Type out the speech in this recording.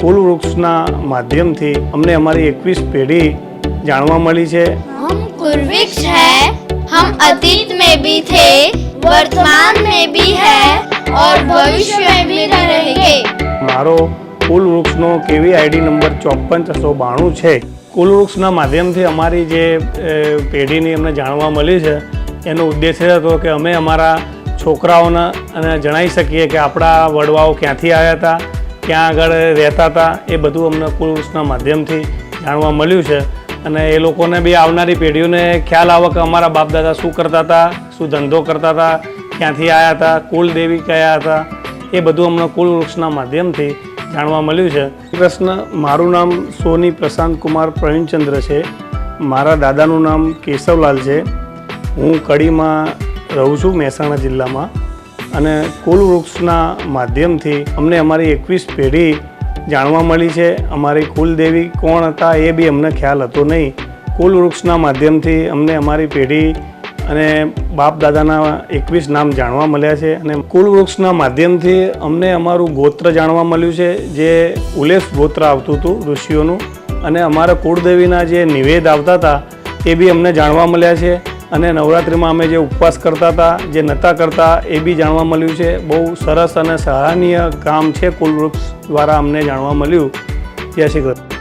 કુલ વૃક્ષના માધ્યમથી અમને અમારી એકવીસ પેઢી જાણવા મળી છે. હમ વૃક્ષ હૈ હમ અતીત મેં ભી થે વર્તમાન મેં ભી હૈ ઓર ભવિષ્ય મેં ભી રહેંગે. મારો કુલ વૃક્ષનો કેવી આઈડી નંબર ચોપન છસો બાણું છે? કુલ વૃક્ષના માધ્યમથી અમારી જે પેઢીની અમને જાણવા મળી છે એનો ઉદ્દેશ એ હતો કે અમે અમારા છોકરાઓને અને જણાવી શકીએ કે આપણા વડવાઓ ક્યાંથી આવ્યા હતા ક્યાં આગળ રહેતા હતા એ બધું અમને કુલ વૃક્ષના માધ્યમથી જાણવા મળ્યું છે. અને એ લોકોને બી આવનારી પેઢીઓને ખ્યાલ આવે કે અમારા બાપદાદા શું કરતા હતા, શું ધંધો કરતા હતા, ક્યાંથી આવ્યા હતા, કુલ દેવી કયા હતા, એ બધું અમને કુલ વૃક્ષના માધ્યમથી જાણવા મળ્યું છે. પ્રશ્ન, મારું નામ સોની પ્રશાંત કુમાર પ્રવીણચંદ્ર છે. મારા દાદાનું નામ કેશવલાલ છે. હું કડીમાં રહું છું મહેસાણા જિલ્લામાં. અને કુલ વૃક્ષના માધ્યમથી અમને અમારી એકવીસ પેઢી જાણવા મળી છે. અમારી કુલદેવી કોણ હતા એ બી અમને ખ્યાલ હતો નહીં. કુલ વૃક્ષના માધ્યમથી અમને અમારી પેઢી અને બાપ દાદાના એકવીસ નામ જાણવા મળ્યા છે અને કુલ વૃક્ષના માધ્યમથી અમને અમારું ગોત્ર જાણવા મળ્યું છે, જે ઉલેશ ગોત્ર આવતું હતું ઋષિઓનું. અને અમારા કુળદેવીના જે નિવેદ આવતા હતા એ બી અમને જાણવા મળ્યા છે. અને નવરાત્રિમાં અમે જે ઉપવાસ કરતા હતા, જે નહોતા કરતા, એ બી જાણવા મળ્યું છે. બહુ સરસ અને સરાહનીય કામ છે કુલવૃક્ષ દ્વારા અમને જાણવા મળ્યું. જય શ્રી કૃષ્ણ.